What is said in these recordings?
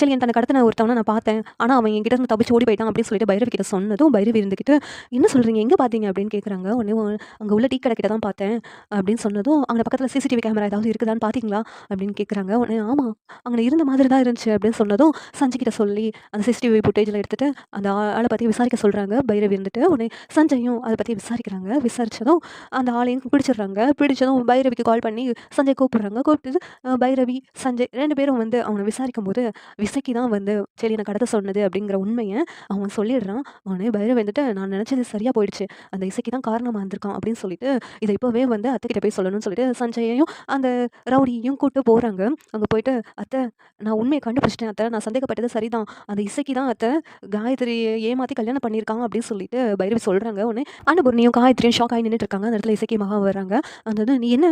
செலியன் தன்னை கடத்தின ஒருத்தவனை நான் பார்த்தேன். ஆனால் அவன் என்கிட்ட இருந்து தப்பிச்சு ஓடி போயிட்டான் அப்படின்னு சொல்லிட்டு பைரவி கிட்ட சொன்னதும் பைரவி இருந்துக்கிட்டு என்ன சொல்கிறீங்க எங்கே பார்த்தீங்க? அப்படின்னு கேட்குறாங்க உடனே அங்கே உள்ள டீ கடை கிட்ட தான் பார்த்தேன் அப்படின்னு சொன்னதும் அங்கே பக்கத்தில் சிசிடிவி கேமரா ஏதாவது இருக்குதான்னு பார்த்தீங்களா? அப்படின்னு கேட்குறாங்க உடனே ஆமாம் அங்கே இருந்த மாதிரி தான் இருந்துச்சு அப்படின்னு சொன்னதும் சஞ்சய் கிட்ட சொல்லி அந்த சிசிடிவி ஃபுட்டேஜில் எடுத்துகிட்டு அந்த ஆளை பற்றி விசாரிக்க சொல்கிறாங்க பைரவி இருந்துட்டு உடனே சஞ்சயும் அதை பற்றி விசாரிக்கிறாங்க. விசாரிச்சதும் அந்த ஆளையும் பிடிச்சிடுறாங்க. பிடிச்சதும் பைரவிக்கு கால் பண்ணி சஞ்சய் கூப்பிடுறாங்க. கூப்பிட்டு பைரவி சஞ்சய் ரெண்டு பேரும் வந்து அவனை விசாரிக்கும் போது விசைக்கு தான் வந்து சரி என்னை கடத்த சொன்னது அப்படிங்கிற உண்மையை அவன் சொல்லிடுறான். அவனே பைரவி வந்துட்டு நான் நினச்சது சரியாக போயிடுச்சு. அந்த இசைக்கு தான் காரணமாக இருந்திருக்கான் அப்படின்னு சொல்லிட்டு இதை இப்போவே வந்து அத்தைக்கிட்ட போய் சொல்லணும்னு சொல்லிட்டு சஞ்சயையும் அந்த ரவுடியையும் கூப்பிட்டு போகிறாங்க அங்கே போயிட்டு அத்தை நான் உண்மையை கண்டுபிடிச்சிட்டேன் அத்தை. நான் சந்தேகப்பட்டது சரிதான். அந்த இசைக்கு தான் அத்தை காயத்ரியை ஏமாற்றி கல்யாணம் பண்ணியிருக்காங்க அப்படின்னு சொல்லிட்டு பைரவி சொல்கிறாங்க உடனே அன்னபூர்ணியும் காயத்ரியும் ஷாக் ஆகி நின்றுட்டு இருக்காங்க அந்த இடத்துல இசைக்கு மகா வர்றாங்க. அந்த வந்து நீ என்ன?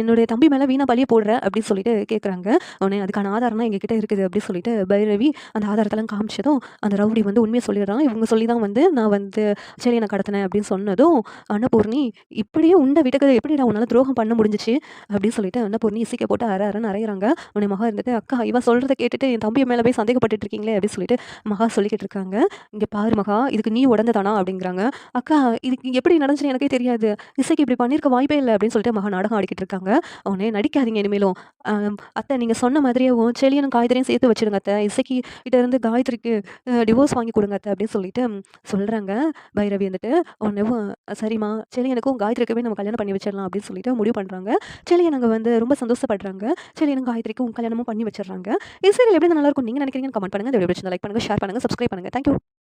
என்னுடைய தம்பி மேலே வீணா பழிய போடுற? அப்படின்னு சொல்லிட்டு கேட்குறாங்க உடனே அதுக்கான ஆதாரம்னா எங்ககிட்ட இருக்குது அப்படின்னு சொல்லிட்டு பைரவி அந்த ஆதாரத்தெல்லாம் காமிச்சதும் அந்த ரவுடி வந்து உண்மையை சொல்லிடுறான் இவங்க சொல்லி தான் வந்து நான் வந்து சரி நான் கடத்தினேன் அப்படின்னு சொன்னதும் அன்னபூர்ணி இப்படியே உண்டை விட்டக்கதை எப்படிடா உன்னால் துரோகம் பண்ண முடிஞ்சிச்சு அப்படின்னு சொல்லிட்டு அன்னபூர்ணி இசைக்க போட்டு அற அறன்னு அரைகிறாங்க உன்னை மகா இருந்துட்டு அக்கா இவ சொல்கிறத கேட்டுட்டு என் தம்பி மேலே போய் சந்தேகப்பட்டுட்டு இருக்கீங்களே அப்படின்னு சொல்லிட்டு மகா சொல்லிக்கிட்டு இருக்காங்க. இங்கே பாரு மகா இதுக்கு நீ உடந்ததானா? அப்படிங்கிறாங்க. அக்கா இதுக்கு எப்படி நடந்துச்சுன்னு எனக்கே தெரியாது. இசைக்கு இப்படி பண்ணியிருக்க வாய்ப்பே இல்லை அப்படின்னு சொல்லிட்டு மகா நாடகம் ஆடிக்கிட்டு இருக்காங்க. உடனே நடிக்காதீங்க இனிமேலும். அத்தை நீங்கள் சொன்ன மாதிரியே செலியனும் காயத்ரியும் சேர்த்து வச்சிடுங்க அத்தை இசைக்கு கிட்ட இருந்து காயத்ரிக்கு டிவோர்ஸ் வாங்கி கொடுங்க அத்தை அப்படின்னு சொல்லிட்டு சொல்கிறாங்க பைரவி வந்துட்டு உடனே சரிம்மா எனக்கும் காயத்ரிக்குமே நம்ம கல்யாணம் பண்ணி வச்சிடலாம் அப்படின்னு சொல்லிட்டு முடிவு பண்ணுறாங்க சரி நாங்கள் வந்து ரொம்ப சந்தோஷப்படுறாங்க. சரி எனக்கு காயத்ரிக்கும் கல்யாணமும் பண்ணி வச்சிடுறாங்க. இசையில் எப்படி நல்லா இருக்கும்? நீங்கள் நினைக்கிறீங்கன்னு கமெண்ட் பண்ணுங்கள் இந்த வீடியோ லைக் பண்ணுங்கள் ஷேர் பண்ணுங்கள் சப்ஸ்கிரைப் பண்ணுங்கள் தேங்க்யூ